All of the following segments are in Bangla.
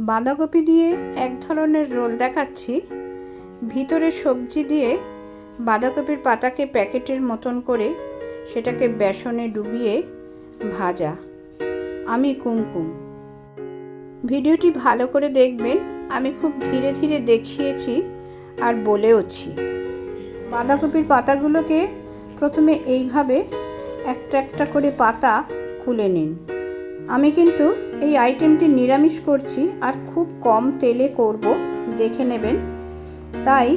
বাঁধাকপি দিয়ে এক ধরনের রোল দেখাচ্ছি। ভিতরে সবজি দিয়ে বাঁধাকপির পাতাকে প্যাকেটের মতন করে সেটাকে বেসনে ডুবিয়ে ভাজা। আমি কুমকুম। ভিডিওটি ভালো করে দেখবেন, আমি খুব ধীরে ধীরে দেখিয়েছি আর বলেওছি। বাঁধাকপির পাতাগুলোকে প্রথমে এইভাবে একটা একটা করে পাতা খুলে নিন। আমি কিন্তু এই আইটেমটি নিরামিষ করছি আর খুব কম তেলে করব, দেখে নেবেন। তাই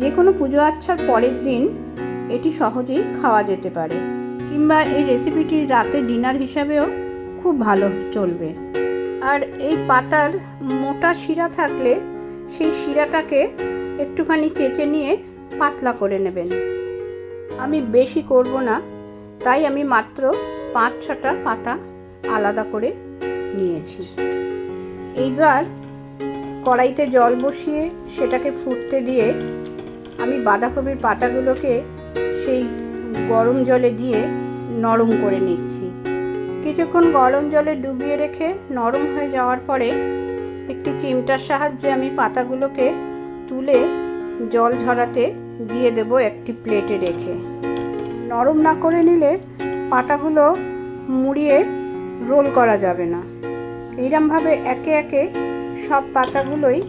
যে কোনো পুজো আচ্ছার পরের দিন এটি সহজেই খাওয়া যেতে পারে। কিংবা এই রেসিপিটি রাতে ডিনার হিসাবেও খুব ভালো চলবে। আর এই পাতার মোটা শিরা থাকলে সেই শিরাটাকে একটুখানি চেঁচে নিয়ে পাতলা করে নেবেন। আমি বেশি করব না, তাই আমি মাত্র পাঁচ ছটা পাতা আলাদা করে নিয়েছি। এইবার কড়াইতে জল বসিয়ে সেটাকে ফুটতে দিয়ে আমি বাঁধাকপির পাতাগুলোকে সেই গরম জলে দিয়ে নরম করে নিচ্ছি। কিছুক্ষণ গরম জলে ডুবিয়ে রেখে নরম হয়ে যাওয়ার পরে একটি চিমটার সাহায্যে আমি পাতাগুলোকে তুলে জল ঝরাতে দিয়ে দেব একটি প্লেটে রেখে। নরম না করে নিলে পাতাগুলো মুড়িয়ে রোল করা যাবে না। এইরমভাবে একে একে সব পাতাগুলোই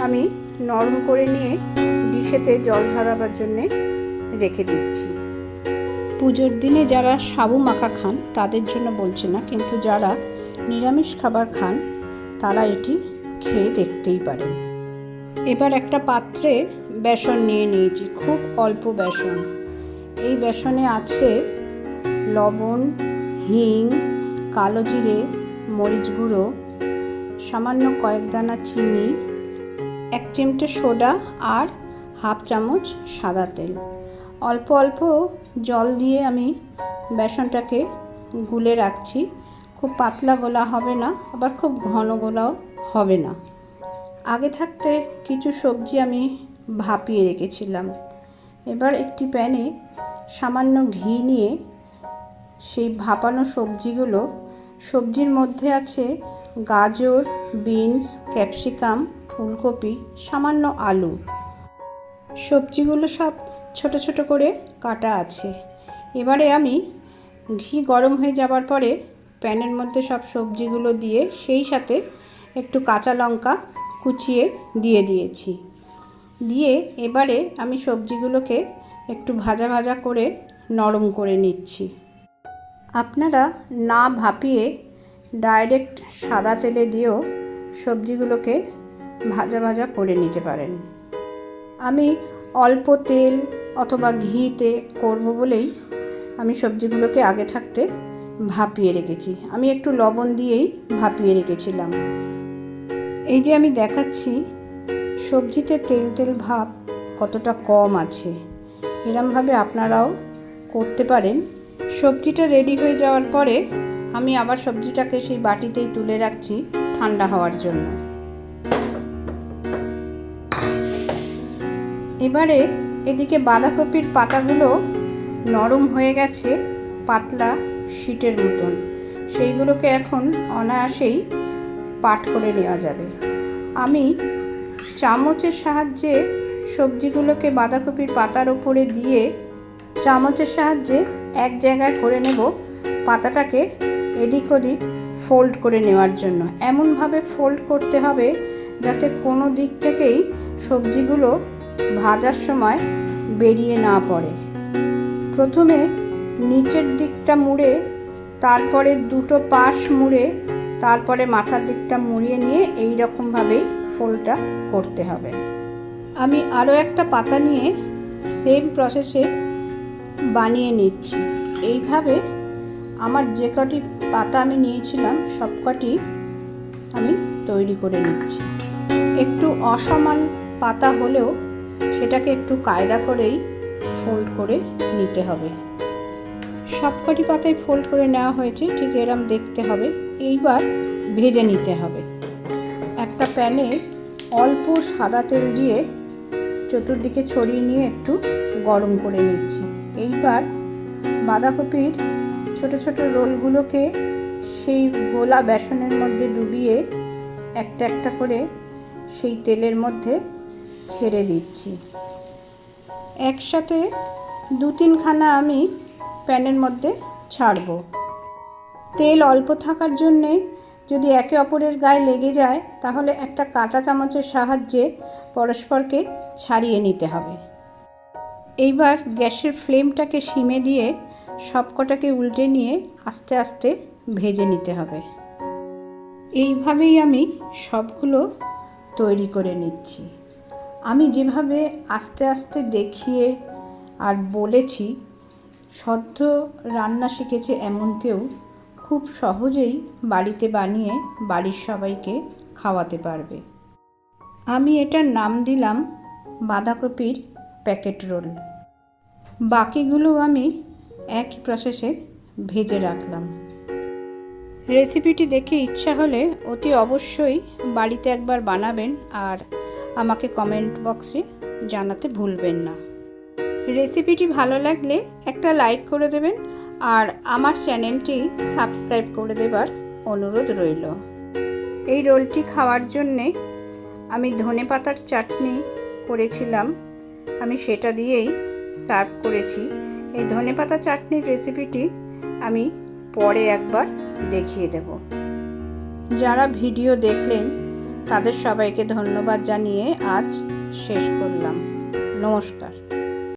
আমি নরম করে নিয়ে ডিশেতে জল ঝরাবার জন্যে রেখে দিচ্ছি। পুজোর দিনে যারা সাবু মাখা খান, তাদের জন্য বলছি না, কিন্তু যারা নিরামিষ খাবার খান, তারা এটি খেয়ে দেখতেই পারেন। এবার একটা পাত্রে বেসন নিয়ে নিয়েছি, খুব অল্প বেসন। এই বেসনে আছে লবণ, হিং কালো জিরে, মরিচ গুঁড়ো, সামান্য কয়েক দানা চিনি, এক চিমটে সোডা আর হাফ চামচ সাদা তেল। অল্প অল্প জল দিয়ে আমি বেসনটাকে গুলে রাখছি। খুব পাতলা গোলা হবে না, আবার খুব ঘন গোলাও হবে না। আগে থাকতে কিছু সবজি আমি ভাপিয়ে রেখেছিলাম। এবার একটি প্যানে সামান্য ঘি নিয়ে সেই ভাপানো সবজিগুলো, সবজির মধ্যে আছে গাজর, বিনস, ক্যাপসিকাম, ফুলকপি, সামান্য আলু। সবজিগুলো সব ছোট ছোট করে কাটা আছে। এবারে আমি ঘি গরম হয়ে যাবার পরে প্যানের মধ্যে সব সবজিগুলো দিয়ে সেই সাথে একটু কাঁচা লঙ্কা কুচিয়ে দিয়ে দিয়েছি। দিয়ে এবারে আমি সবজিগুলোকে একটু ভাজা ভাজা করে নরম করে নিচ্ছি। আপনারা না ভাপিয়ে ডাইরেক্ট সাদা তেলে দিয়েও সবজিগুলোকে ভাজা ভাজা করে নিতে পারেন। আমি অল্প তেল অথবা ঘিতে করব বলেই আমি সবজিগুলোকে আগে থাকতে ভাপিয়ে রেখেছি। আমি একটু লবণ দিয়েই ভাপিয়ে রেখেছিলাম। এই যে আমি দেখাচ্ছি, সবজিতে তেল তেল ভাব কতটা কম আছে। এরমভাবে আপনারাও করতে পারেন। সবজিটা রেডি হয়ে যাওয়ার পরে আমি আবার সবজিটাকে সেই বাটিতেই তুলে রাখছি ঠান্ডা হওয়ার জন্য। এবারে এদিকে বাঁধাকপির পাতাগুলো নরম হয়ে গেছে পাতলা শীটের মতন। সেইগুলোকে এখন অনায়াসেই পাট করে নেওয়া যাবে। আমি চামচের সাহায্যে সবজিগুলোকে বাঁধাকপির পাতার ওপরে দিয়ে চামচের সাহায্যে এক জায়গায় করে নেব পাতাটাকে এদিক ওদিক ফোল্ড করে নেওয়ার জন্য। এমনভাবে ফোল্ড করতে হবে যাতে কোনো দিক থেকেই সবজিগুলো ভাজার সময় বেরিয়ে না পড়ে। প্রথমে নিচের দিকটা মুড়ে, তারপরে দুটো পাশ মুড়ে, তারপরে মাথার দিকটা মুড়িয়ে নিয়ে এই রকমভাবেই ফোল্ডটা করতে হবে। আমি আরও একটা পাতা নিয়ে সেম প্রসেসে বানিয়ে নিচ্ছি। এইভাবে আমার যে কটি পাতা আমি নিয়েছিলাম, সব কটি আমি তৈরি করে নিচ্ছি। একটু অসমান পাতা হলেও সেটাকে একটু কায়দা করেই ফোল্ড করে নিতে হবে। সবকটি পাতায় ফোল্ড করে নেওয়া হয়েছে, ঠিক এরম দেখতে হবে। এইবার ভেজে নিতে হবে। একটা প্যানে অল্প সাদা তেল দিয়ে চতুর্দিকে ছড়িয়ে নিয়ে একটু গরম করে নিচ্ছি। এইবার বাঁধাকপির ছোট ছোট রোলগুলোকে সেই গোলা বেসনের মধ্যে ডুবিয়ে একটা একটা করে সেই তেলের মধ্যে ছেড়ে দিচ্ছি। একসাথে দু তিনখানা আমি প্যানের মধ্যে ছাড়বো। তেল অল্প থাকার জন্যে যদি একে অপরের গায়ে লেগে যায়, তাহলে একটা কাঁটা চামচের সাহায্যে পরস্পরকে ছাড়িয়ে নিতে হবে। এইবার গ্যাসের ফ্লেমটাকে সিমে দিয়ে সবকটাকে উল্টে নিয়ে আস্তে আস্তে ভেজে নিতে হবে। এইভাবেই আমি সবগুলো তৈরি করে নিচ্ছি। আমি যেভাবে আস্তে আস্তে দেখিয়ে আর বলেছি, সদ্য রান্না শিখেছে এমন কেউ খুব সহজেই বাড়িতে বানিয়ে বাড়ির সবাইকে খাওয়াতে পারবে। আমি এটার নাম দিলাম বাঁধাকপির প্যাকেট রোল। বাকিগুলো আমি একই প্রসেসে ভেজে রাখলাম। রেসিপিটি দেখে ইচ্ছা হলে অতি অবশ্যই বাড়িতে একবার বানাবেন আর আমাকে কমেন্ট বক্সে জানাতে ভুলবেন না। রেসিপিটি ভালো লাগলে একটা লাইক করে দেবেন আর আমার চ্যানেলটি সাবস্ক্রাইব করে দেবার অনুরোধ রইল। এই রোলটি খাওয়ার জন্যে আমি ধনে পাতার চাটনি করেছিলাম। আমি সেটা দিয়েই সার্ভ করেছি। এই ধনেপাতা চাটনির রেসিপিটি আমি পরে একবার দেখিয়ে দেব। যারা ভিডিও দেখলেন, তাদের সবাইকে ধন্যবাদ জানিয়ে আজ শেষ করলাম। নমস্কার।